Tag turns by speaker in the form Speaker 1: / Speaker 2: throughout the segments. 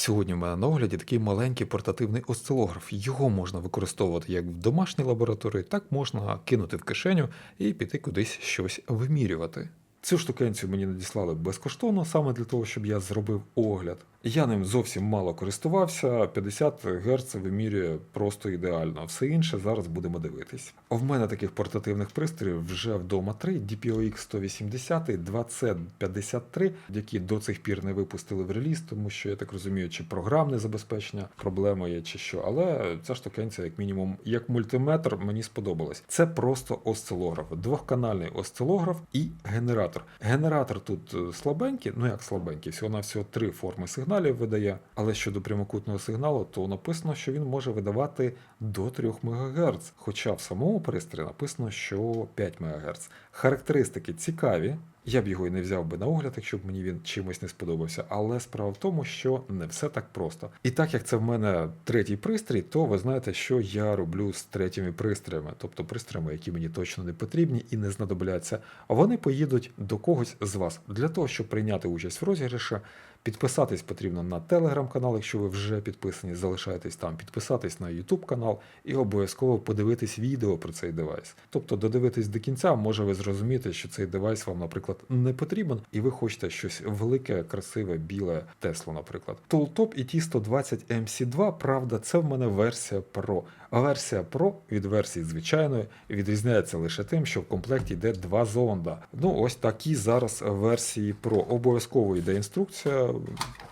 Speaker 1: Сьогодні в мене на огляді такий маленький портативний осцилограф. Його можна використовувати як в домашній лабораторії, так можна кинути в кишеню і піти кудись щось вимірювати. Цю штукенцію мені надіслали безкоштовно, саме для того, щоб я зробив огляд. Я ним зовсім мало користувався, 50 Гц вимірює просто ідеально. Все інше зараз будемо дивитись. В мене таких портативних пристроїв вже вдома три: DPOX 180, 2C53, які до цих пір не випустили в реліз, тому що я так розумію, чи програмне забезпечення проблема є, чи що. Але ця штукенція, як мінімум, як мультиметр, мені сподобалась. Це просто осцилограф, двохканальний осцилограф і генератор. Генератор тут е, слабенький, ну як слабенький, всього на всього три форми сигналів видає. Але щодо прямокутного сигналу, то написано, що він може видавати до 3 МГц. Хоча в самому пристрої написано, що 5 МГц. Характеристики цікаві. Я б його і не взяв би на огляд, якщо б мені він чимось не сподобався. Але справа в тому, що не все так просто. І так як це в мене третій пристрій, то ви знаєте, що я роблю з третіми пристроями, тобто пристроями, які мені точно не потрібні і не знадобляться. Вони поїдуть до когось з вас для того, щоб прийняти участь в розіграші. Підписатись потрібно на телеграм-канал, якщо ви вже підписані, залишайтесь там, підписатись на YouTube канал і обов'язково подивитись відео про цей девайс. Тобто додивитись до кінця, може ви зрозуміти, що цей девайс вам, наприклад, не потрібен, і ви хочете щось велике, красиве, біле, Теслу, наприклад. Tooltop і T120 MC2, правда, це в мене версія Pro. А версія Pro від версії звичайної відрізняється лише тим, що в комплекті йде два зонда. Ну, ось такі зараз версії Pro. Обов'язково йде інструкція.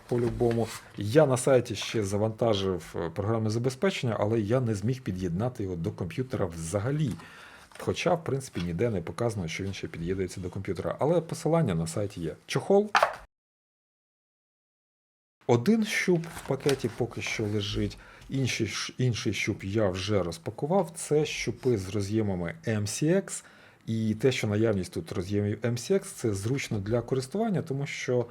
Speaker 1: По-любому, я на сайті ще завантажив е, програмне забезпечення, але я не зміг під'єднати його до комп'ютера взагалі. Хоча, в принципі, ніде не показано, що він ще під'єднується до комп'ютера. Але посилання на сайті є. Чохол. Один щуп в пакеті поки що лежить. Інший, інший щуп я вже розпакував. Це щупи з роз'ємами MCX. І те, що наявність тут роз'ємів MCX, це зручно для користування, тому що,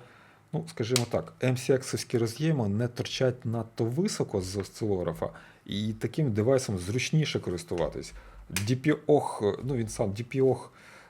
Speaker 1: ну, скажімо так, MCX-овські роз'єми не торчать надто високо з осцилографа, і таким девайсом зручніше користуватись. DPOG, ну він сам DPOG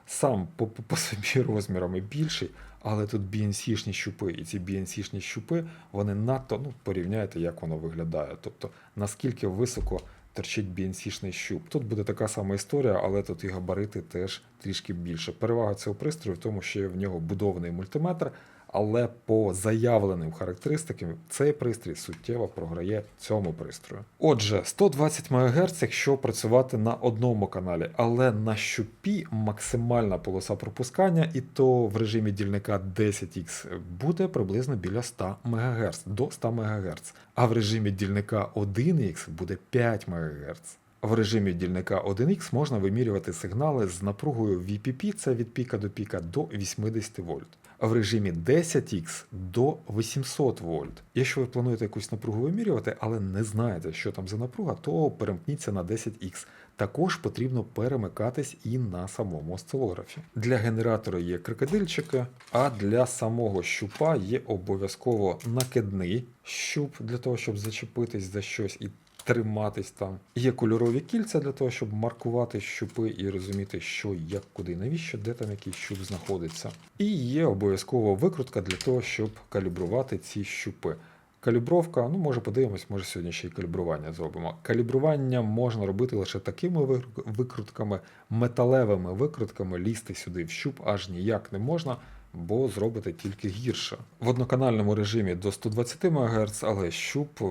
Speaker 1: сам по, по, по собі розмірами більший, але тут BNC-шні щупи, і ці BNC-шні щупи, вони надто, ну, порівняйте, як воно виглядає. Тобто, наскільки високо торчить BNC-шний щуп. Тут буде така сама історія, але тут і габарити теж трішки більше. Перевага цього пристрою в тому, що в нього будований мультиметр, але по заявленим характеристикам цей пристрій суттєво програє цьому пристрою. Отже, 120 МГц, якщо працювати на одному каналі, але на щупі максимальна полоса пропускання, і то в режимі дільника 10X буде приблизно біля 100 МГц, до 100 МГц, а в режимі дільника 1X буде 5 МГц. В режимі дільника 1X можна вимірювати сигнали з напругою VPP, це від піка до піка, до 80 вольт. В режимі 10X до 800 вольт. Якщо ви плануєте якусь напругу вимірювати, але не знаєте, що там за напруга, то перемкніться на 10X. Також потрібно перемикатись і на самому осцилографі. Для генератора є крокодильчики, а для самого щупа є обов'язково накидний щуп для того, щоб зачепитись за щось і триматись там. Є кольорові кільця для того, щоб маркувати щупи і розуміти, що, як, куди, навіщо, де там який щуп знаходиться. І є обов'язково викрутка для того, щоб калібрувати ці щупи. Калібровка, ну може подивимось, може сьогодні ще й калібрування зробимо. Калібрування можна робити лише такими викрутками, металевими викрутками лізти сюди в щуп аж ніяк не можна, бо зробите тільки гірше. В одноканальному режимі до 120 МГц, але щуп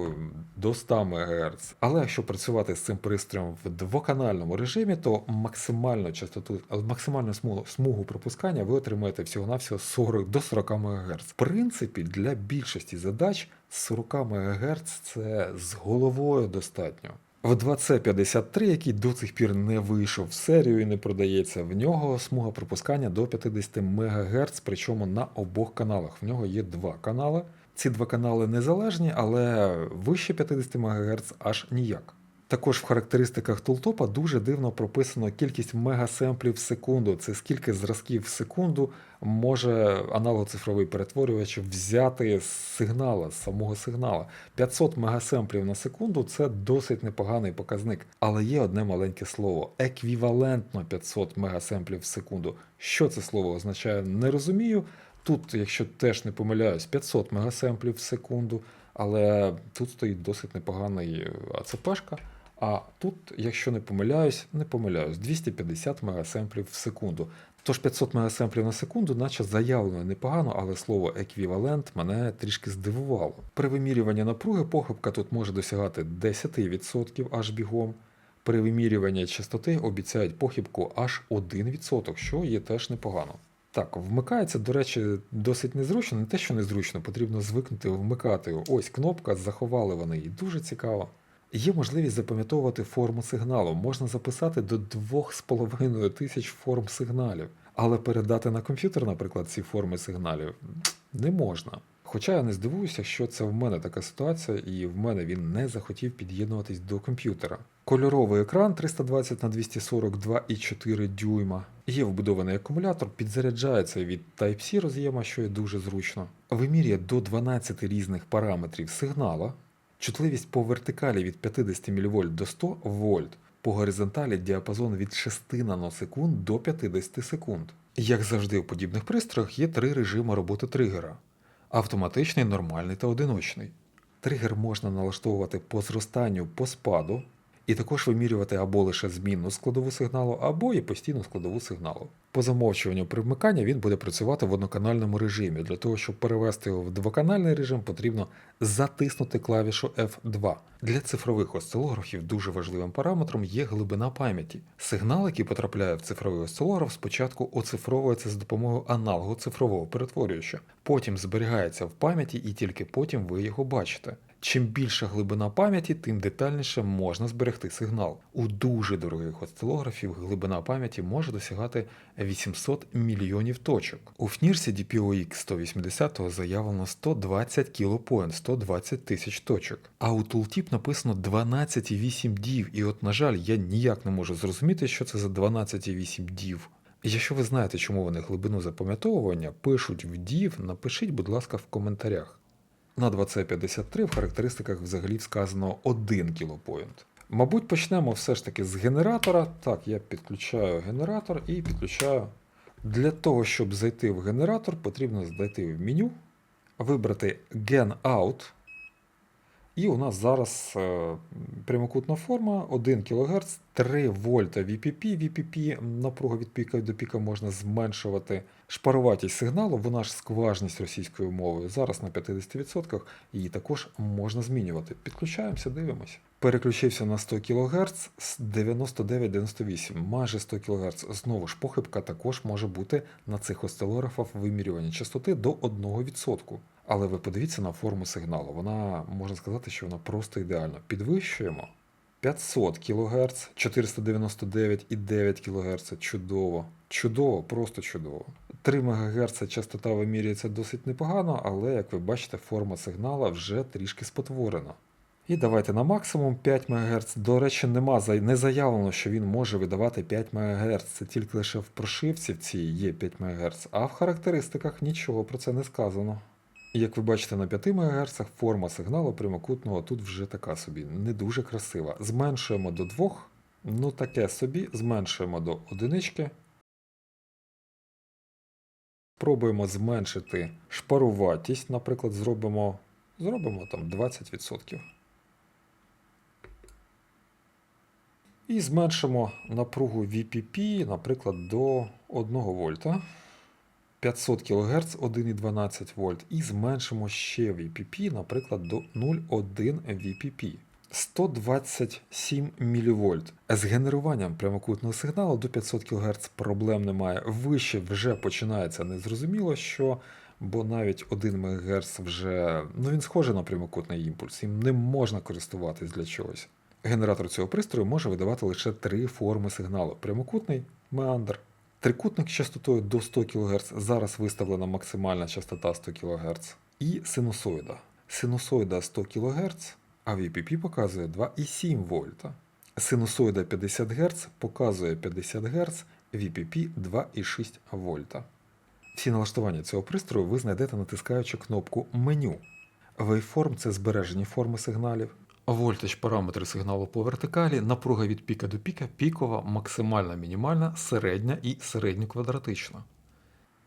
Speaker 1: до 100 МГц. Але якщо працювати з цим пристроєм в двоканальному режимі, то максимальну частоту, максимальну смугу, смугу пропускання ви отримаєте всього-навсього 40 до 40 МГц. В принципі, для більшості задач 40 МГц це з головою достатньо. В 2C53, який до цих пір не вийшов в серію і не продається, в нього смуга пропускання до 50 МГц, причому на обох каналах. В нього є два канали. Ці два канали незалежні, але вище 50 МГц аж ніяк. Також в характеристиках тултопа дуже дивно прописано кількість мегасемплів в секунду. Це скільки зразків в секунду може аналогоцифровий перетворювач взяти з сигнала, з самого сигнала. 500 мегасемплів на секунду це досить непоганий показник. Але є одне маленьке слово еквівалентно 500 мегасемплів в секунду. Що це слово означає, не розумію. Тут, якщо теж не помиляюсь, 500 мегасемплів в секунду. але тут стоїть досить непоганий АЦПшка. А тут, якщо не помиляюсь, не помиляюсь, 250 мегасемплів в секунду. Тож 500 мегасемплів на секунду, наче заявлено непогано, але слово еквівалент мене трішки здивувало. При вимірюванні напруги похибка тут може досягати 10% аж бігом. При вимірюванні частоти обіцяють похибку аж 1%, що є теж непогано. Так, вмикається, до речі, досить незручно, не те, що незручно, потрібно звикнути вмикати. Ось кнопка, заховали вони її. Дуже цікаво. Є можливість запам'ятовувати форму сигналу. Можна записати до 2,5 тисяч форм сигналів. Але передати на комп'ютер, наприклад, ці форми сигналів не можна. Хоча я не здивуюся, що це в мене така ситуація, і в мене він не захотів під'єднуватись до комп'ютера. Кольоровий екран 320 на 242,4 дюйма. Є вбудований акумулятор, підзаряджається від Type-C роз'єма, що є дуже зручно. Вимірює до 12 різних параметрів сигнала. Чутливість по вертикалі від 50 мВ до 100 вольт, по горизонталі діапазон від 6 наносекунд до 50 секунд. Як завжди у подібних пристроях є три режими роботи тригера: автоматичний, нормальний та одиночний. Тригер можна налаштовувати по зростанню, по спаду, і також вимірювати або лише змінну складову сигналу, або і постійну складову сигналу. По замовчуванню при вмиканні він буде працювати в одноканальному режимі. Для того, щоб перевести його в двоканальний режим, потрібно затиснути клавішу F2. Для цифрових осцилографів дуже важливим параметром є глибина пам'яті. Сигнал, який потрапляє в цифровий осцилограф, спочатку оцифровується за допомогою аналогу цифрового перетворювача, потім зберігається в пам'яті і тільки потім ви його бачите. Чим більша глибина пам'яті, тим детальніше можна зберегти сигнал. У дуже дорогих осцилографів глибина пам'яті може досягати 800 мільйонів точок. У FNIRS DPOX 180 заявлено 120 кілопоінт, 120 тисяч точок. А у Tooltip написано 12,8 дів, і от, на жаль, я ніяк не можу зрозуміти, що це за 12,8 дів. Якщо ви знаєте, чому вони глибину запам'ятовування пишуть в дів, напишіть, будь ласка, в коментарях. На 2C53 в характеристиках взагалі сказано 1 кілопоінт. Мабуть, почнемо все ж таки з генератора. Так, я підключаю генератор і підключаю. Для того, щоб зайти в генератор, потрібно зайти в меню, вибрати Gen Out. І у нас зараз е, прямокутна форма 1 кГц, 3 вольта VPP. VPP напругу від піка до піка можна зменшувати. Шпаруватість сигналу, вона ж скважність російською мовою. Зараз на 50%, її також можна змінювати. Підключаємося, дивимося. Переключився на 100 кГц з 99-98, майже 100 кГц. Знову ж похибка також може бути на цих осцилографах вимірювання частоти до 1%. Але ви подивіться на форму сигналу. Вона можна сказати, що вона просто ідеальна. Підвищуємо 500 кГц, 499,9 кГц. Чудово. Чудово, просто чудово. 3 МГц частота вимірюється досить непогано, але, як ви бачите, форма сигнала вже трішки спотворена. І давайте на максимум 5 МГц. До речі, нема не заявлено, що він може видавати 5 МГц. Це тільки лише в прошивці в цій є 5 МГц, а в характеристиках нічого про це не сказано. Як ви бачите на 5 МГц форма сигналу прямокутного тут вже така собі, не дуже красива. Зменшуємо до 2, ну таке собі, зменшуємо до одинички. Пробуємо зменшити шпаруватість, наприклад, зробимо, зробимо там 20%. І зменшимо напругу VPP, наприклад, до 1 вольта. 500 кГц 1,12 вольт. І зменшимо ще VPP, наприклад, до 0,1 VPP. 127 мВ. З генеруванням прямокутного сигналу до 500 кГц проблем немає. Вище вже починається незрозуміло що, бо навіть 1 МГц вже ну він схожий на прямокутний імпульс, їм не можна користуватись для чогось. Генератор цього пристрою може видавати лише три форми сигналу: прямокутний меандр. Трикутник з частотою до 100 кГц, зараз виставлена максимальна частота 100 кГц. І синусоїда. Синусоїда 100 кГц, а VPP показує 2,7 вольта. Синусоїда 50 Гц показує 50 Гц, VPP 2,6 вольта. Всі налаштування цього пристрою ви знайдете натискаючи кнопку Меню. Waveform – це збережені форми сигналів. Вольтаж параметри сигналу по вертикалі, напруга від піка до піка, пікова, максимальна, мінімальна, середня і середньоквадратична.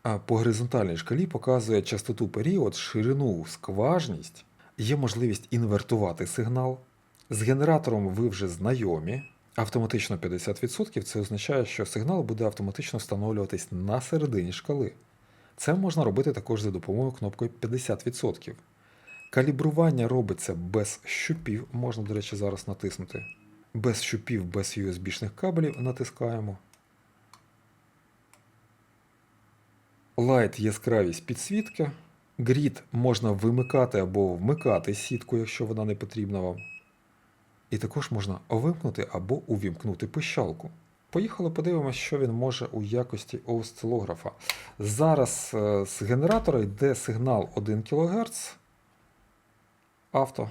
Speaker 1: А по горизонтальній шкалі показує частоту період, ширину, скважність є можливість інвертувати сигнал. З генератором ви вже знайомі. Автоматично 50% це означає, що сигнал буде автоматично встановлюватись на середині шкали. Це можна робити також за допомогою кнопкою 50%. Калібрування робиться без щупів, можна, до речі, зараз натиснути. Без щупів, без USB-шних кабелів натискаємо. Light яскравість підсвітки. Грід можна вимикати або вмикати сітку, якщо вона не потрібна вам. І також можна вимкнути або увімкнути пищалку. Поїхали, подивимося, що він може у якості осцилографа. Зараз е, з генератора йде сигнал 1 кГц. Авто.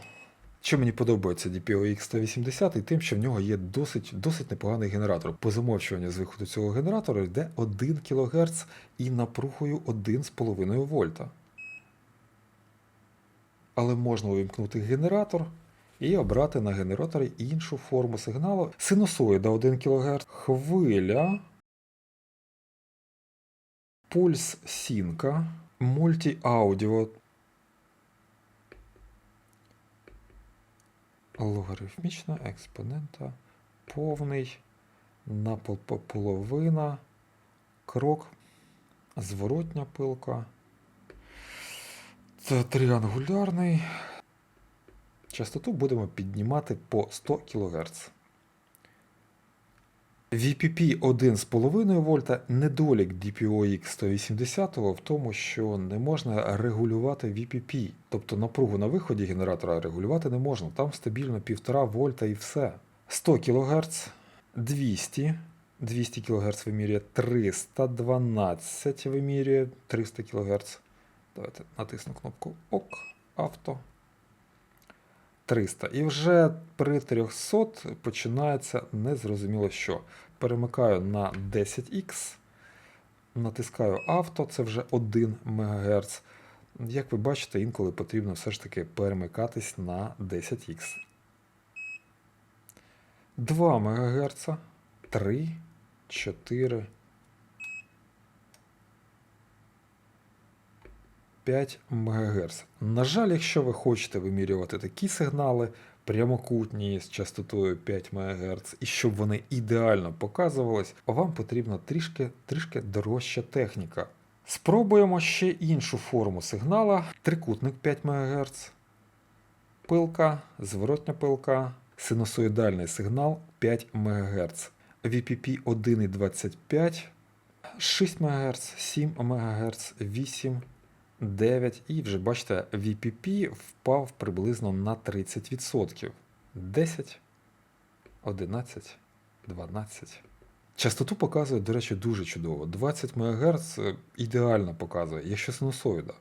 Speaker 1: Що мені подобається DPOX 180 і тим, що в нього є досить, досить непоганий генератор. По замовчуванню з виходу цього генератора йде 1 кГц і напругою 1,5 вольта. Але можна увімкнути генератор і обрати на генераторі іншу форму сигналу. Синусоїда 1 кГц, хвиля, пульс сінка, мультіаудіо. Логарифмічна експонента, повний, половина крок, зворотня пилка, це тріангулярний. Частоту будемо піднімати по 100 кГц. VPP 1,5 вольта недолік DPOX 180 в тому, що не можна регулювати VPP, тобто напругу на виході генератора регулювати не можна. Там стабільно 1,5 вольта і все. 100 кГц, 200, 200 кГц вимірює 312 вимірює 300 кГц. Давайте натисну кнопку ОК, авто. 300. І вже при 300 починається незрозуміло що. Перемикаю на 10х, натискаю авто, це вже 1 МГц. Як ви бачите, інколи потрібно все ж таки перемикатись на 10х. 2 МГц, 3, 4, 5 МГц. На жаль, якщо ви хочете вимірювати такі сигнали, прямокутні з частотою 5 МГц, і щоб вони ідеально показувались, вам потрібна трішки, трішки дорожча техніка. Спробуємо ще іншу форму сигнала: трикутник 5 МГц, пилка, зворотня пилка, синусоїдальний сигнал 5 МГц, VPP 1,25, 6 МГц, 7 МГц, 8 9 і вже бачите, VPP впав приблизно на 30%. 10, 11, 12. Частоту показує, до речі, дуже чудово. 20 МГц ідеально показує, якщо синусоїда.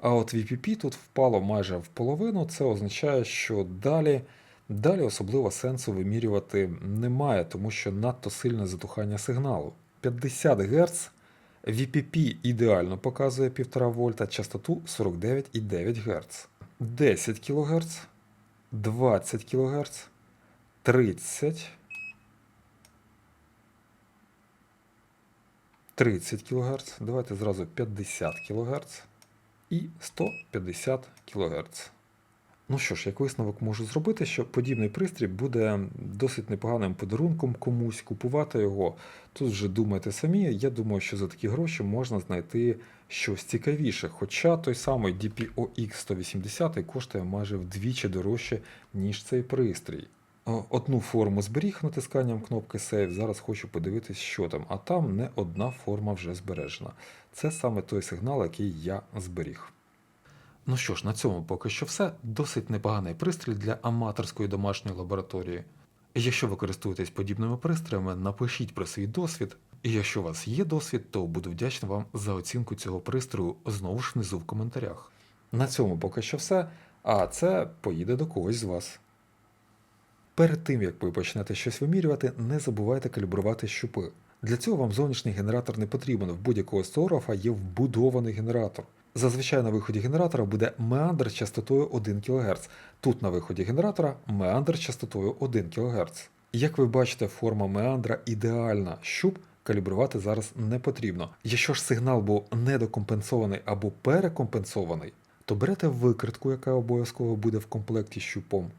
Speaker 1: А от VPP тут впало майже в половину, це означає, що далі, далі особливо сенсу вимірювати немає, тому що надто сильне затухання сигналу. 50 Гц VPP ідеально показує 1,5 вольта, частоту 49,9 Гц. 10 кГц, 20 кГц, 30, 30 кГц, давайте зразу 50 кГц і 150 кГц. Ну що ж, як висновок можу зробити, що подібний пристрій буде досить непоганим подарунком комусь купувати його. Тут вже думайте самі. Я думаю, що за такі гроші можна знайти щось цікавіше. Хоча той самий DPOX 180 коштує майже вдвічі дорожче, ніж цей пристрій. Одну форму зберіг натисканням кнопки Save. Зараз хочу подивитись, що там. А там не одна форма вже збережена. Це саме той сигнал, який я зберіг. Ну що ж, на цьому поки що все. Досить непоганий пристрій для аматорської домашньої лабораторії. Якщо ви користуєтесь подібними пристроями, напишіть про свій досвід. І якщо у вас є досвід, то буду вдячний вам за оцінку цього пристрою знову ж внизу в коментарях. На цьому поки що все, а це поїде до когось з вас. Перед тим як ви почнете щось вимірювати, не забувайте калібрувати щупи. Для цього вам зовнішній генератор не потрібен. В будь-якого осцилографа є вбудований генератор. Зазвичай на виході генератора буде меандр частотою 1 кГц. Тут на виході генератора меандр частотою 1 кГц. Як ви бачите, форма меандра ідеальна. Щуп калібрувати зараз не потрібно. Якщо ж сигнал був недокомпенсований або перекомпенсований, то берете викритку, яка обов'язково буде в комплекті з щупом,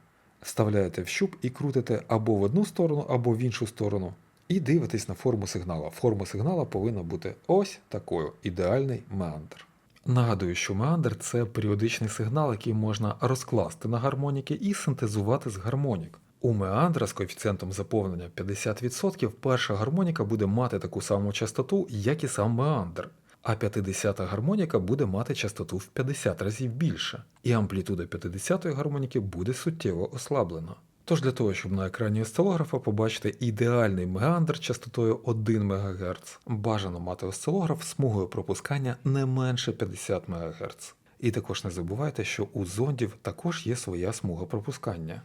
Speaker 1: вставляєте в щуп і крутите або в одну сторону, або в іншу сторону. І дивитесь на форму сигнала. Форма сигнала повинна бути ось такою ідеальний меандр. Нагадую, що меандр це періодичний сигнал, який можна розкласти на гармоніки і синтезувати з гармонік. У меандра з коефіцієнтом заповнення 50% перша гармоніка буде мати таку саму частоту, як і сам меандр, а 50-та гармоніка буде мати частоту в 50 разів більше, і амплітуда 50-ї гармоніки буде суттєво ослаблена. Тож для того, щоб на екрані осцилографа побачити ідеальний меандр частотою 1 МГц, бажано мати осцилограф смугою пропускання не менше 50 МГц. І також не забувайте, що у зондів також є своя смуга пропускання.